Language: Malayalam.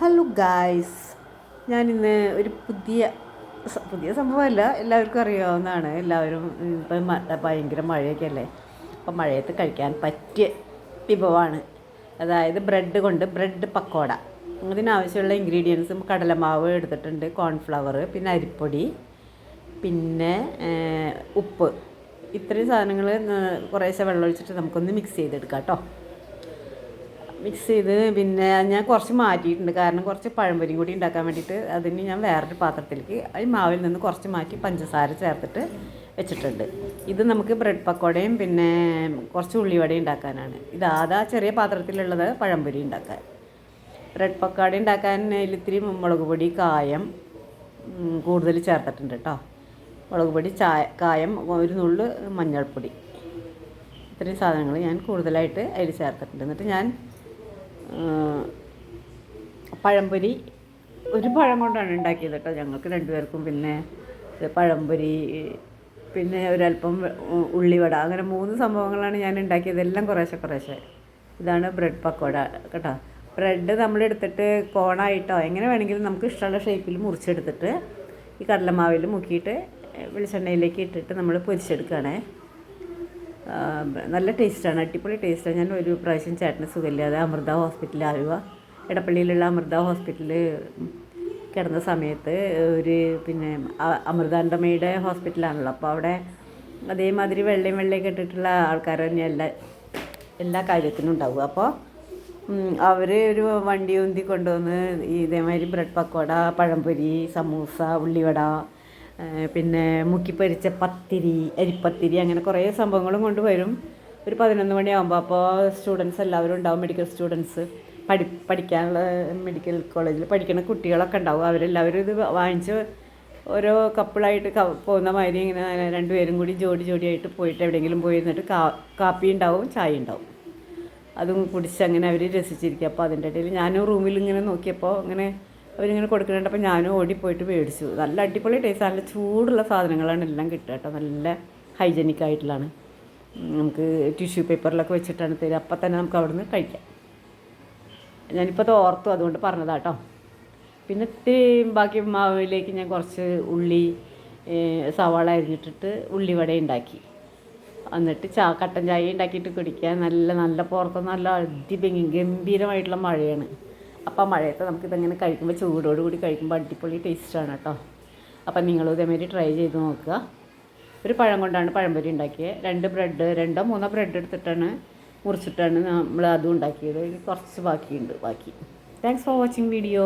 ഹലോ ഗായ്സ് ഞാനിന്ന് ഒരു പുതിയ പുതിയ സംഭവമല്ല എല്ലാവർക്കും അറിയാവുന്നതാണ്. എല്ലാവരും ഇപ്പം ഭയങ്കര മഴയൊക്കെ അല്ലേ? അപ്പം മഴയത്ത് കഴിക്കാൻ പറ്റിയ വിഭവമാണ്. അതായത് ബ്രെഡ് കൊണ്ട് ബ്രെഡ് പക്കോട. അതിനാവശ്യമുള്ള ഇൻഗ്രീഡിയൻസും കടലമാവ് എടുത്തിട്ടുണ്ട് കോൺഫ്ലവർ പിന്നെ അരിപ്പൊടി പിന്നെ ഉപ്പ്. ഇത്രയും സാധനങ്ങൾ കുറേശ്ശെ വെള്ളമൊഴിച്ചിട്ട് നമുക്കൊന്ന് മിക്സ് ചെയ്തെടുക്കാം കേട്ടോ. മിക്സ് ചെയ്ത് പിന്നെ ഞാൻ കുറച്ച് മാറ്റിയിട്ടുണ്ട്. കാരണം കുറച്ച് പഴംപൊരിയും കൂടി ഉണ്ടാക്കാൻ വേണ്ടിയിട്ട് അതിന് ഞാൻ വേറൊരു പാത്രത്തിലേക്ക് ഈ മാവിൽ നിന്ന് കുറച്ച് മാറ്റി പഞ്ചസാര ചേർത്തിട്ട് വെച്ചിട്ടുണ്ട്. ഇത് നമുക്ക് ബ്രെഡ് പക്കോടയും പിന്നെ കുറച്ച് ഉള്ളിവടയും ഉണ്ടാക്കാനാണ്. ഇത് ആദാ ചെറിയ പാത്രത്തിലുള്ളത് പഴംപൊരി ഉണ്ടാക്കാൻ. ബ്രെഡ് പക്കോട ഉണ്ടാക്കാൻ ഇത്തിരി മുളക് പൊടി കായം കൂടുതൽ ചേർത്തിട്ടുണ്ട് കേട്ടോ. മുളക് പൊടി ചായ കായം ഒരു നുള്ള് മഞ്ഞൾപ്പൊടി. ഇത്രയും സാധനങ്ങൾ ഞാൻ കൂടുതലായിട്ട് അതിൽ ചേർത്തിട്ടുണ്ട്. എന്നിട്ട് ഞാൻ പഴംപൊരി ഒരു പഴം കൊണ്ടാണ് ഉണ്ടാക്കിയത് കേട്ടോ ഞങ്ങൾക്ക് രണ്ടുപേർക്കും. പിന്നെ പഴംപൊരി പിന്നെ ഒരല്പം ഉള്ളിവട അങ്ങനെ മൂന്ന് സംഭവങ്ങളാണ് ഞാൻ ഉണ്ടാക്കിയത്. എല്ലാം കുറേശ്ശെ കുറേശ്ശെ. ഇതാണ് ബ്രെഡ് പക്കോട കേട്ടോ. ബ്രെഡ് നമ്മളെടുത്തിട്ട് കോണായിട്ടോ എങ്ങനെ വേണമെങ്കിലും നമുക്ക് ഇഷ്ടമുള്ള ഷേപ്പിൽ മുറിച്ചെടുത്തിട്ട് ഈ കടലമാവിൽ മുക്കിയിട്ട് വെളിച്ചെണ്ണയിലേക്ക് ഇട്ടിട്ട് നമ്മൾ പൊരിച്ചെടുക്കുകയാണേ. നല്ല ടേസ്റ്റാണ് അടിപൊളി ടേസ്റ്റാണ് ഞാൻ ഒരു പ്രാവശ്യം ചേട്ടന് സുഖമില്ലാതെ അമൃത ഹോസ്പിറ്റലിൽ ആവുക ഇടപ്പള്ളിയിലുള്ള അമൃത ഹോസ്പിറ്റലിൽ കിടന്ന സമയത്ത് ഒരു പിന്നെ അമൃതാണ്ടമ്മയുടെ ഹോസ്പിറ്റലാണല്ലോ. അപ്പോൾ അവിടെ അതേമാതിരി വെള്ളയും വെള്ളയൊക്കെ ഇട്ടിട്ടുള്ള ആൾക്കാർ തന്നെ എല്ലാ എല്ലാ കാര്യത്തിനും ഉണ്ടാവും അപ്പോൾ അവർ ഒരു വണ്ടി ഉന്തി കൊണ്ടുവന്ന് ഇതേമാതിരി ബ്രെഡ് പക്കോട പഴംപൊരി സമൂസ ഉള്ളിവട പിന്നെ മുക്കിപ്പൊരിച്ച പത്തിരി അരിപ്പത്തിരി അങ്ങനെ കുറേ സംഭവങ്ങളും കൊണ്ടുവരും. ഒരു പതിനൊന്ന് മണിയാകുമ്പോൾ അപ്പോൾ സ്റ്റുഡൻസ് എല്ലാവരും ഉണ്ടാവും മെഡിക്കൽ സ്റ്റുഡൻസ് പഠി പഠിക്കാനുള്ള മെഡിക്കൽ കോളേജിൽ പഠിക്കുന്ന കുട്ടികളൊക്കെ ഉണ്ടാവും. അവരെല്ലാവരും ഇത് വാങ്ങിച്ച് ഓരോ കപ്പിളായിട്ട് പോകുന്ന മാതിരി ഇങ്ങനെ രണ്ടുപേരും കൂടി ജോഡി ജോഡിയായിട്ട് പോയിട്ട് എവിടെയെങ്കിലും പോയി ഇരുന്നിട്ട് കാ കാപ്പി ഉണ്ടാവും ചായ ഉണ്ടാവും. അതും കുടിച്ച് അങ്ങനെ അവർ രസിച്ചിരിക്കും. അപ്പോൾ അതിന്റെ ഇടയിൽ ഞാനും റൂമിൽ ഇങ്ങനെ നോക്കിയപ്പോൾ ഇങ്ങനെ അവരിങ്ങനെ കൊടുക്കുന്നുണ്ട്. അപ്പോൾ ഞാനും ഓടിപ്പോയിട്ട് മേടിച്ചു നല്ല അടിപൊളി ടേസ്റ്റ് നല്ല ചൂടുള്ള സാധനങ്ങളാണ് എല്ലാം കിട്ടുക കേട്ടോ. നല്ല ഹൈജനിക് ആയിട്ടുള്ളതാണ്. നമുക്ക് ടിഷ്യൂ പേപ്പറിലൊക്കെ വെച്ചിട്ടാണ് തരിക. അപ്പം തന്നെ നമുക്ക് അവിടുന്ന് കഴിക്കാം. ഞാനിപ്പോൾ അത് ഓർത്തു അതുകൊണ്ട് പറഞ്ഞതാട്ടോ പിന്നെ ഇത്തിരി ബാക്കി മാവിലേക്ക് ഞാൻ കുറച്ച് ഉള്ളി സവാള അരിഞ്ഞിട്ടിട്ട് ഉള്ളിവട ഉണ്ടാക്കി. എന്നിട്ട് ചാ കട്ടൻ ചായ ഉണ്ടാക്കിയിട്ട് കുടിക്കാൻ നല്ല നല്ല പുറത്ത് നല്ല അടിപൊളി ഗംഭീരമായിട്ടുള്ള മഴയാണ്. അപ്പോൾ മഴയത്ത് നമുക്കിതങ്ങനെ കഴിക്കുമ്പോൾ ചൂടോട് കൂടി കഴിക്കുമ്പോൾ അടിപൊളി ടേസ്റ്റാണ് കേട്ടോ. അപ്പം നിങ്ങളും ഇതേമാതിരി ട്രൈ ചെയ്ത് നോക്കുക. ഒരു പഴം കൊണ്ടാണ് പഴംപൊരി ഉണ്ടാക്കിയത് രണ്ട് ബ്രെഡ് രണ്ടോ മൂന്നോ ബ്രെഡ് എടുത്തിട്ടാണ് മുറിച്ചിട്ടാണ് നമ്മൾ അതും ഉണ്ടാക്കിയത്. കുറച്ച് ബാക്കിയുണ്ട് ബാക്കി. Thanks for watching video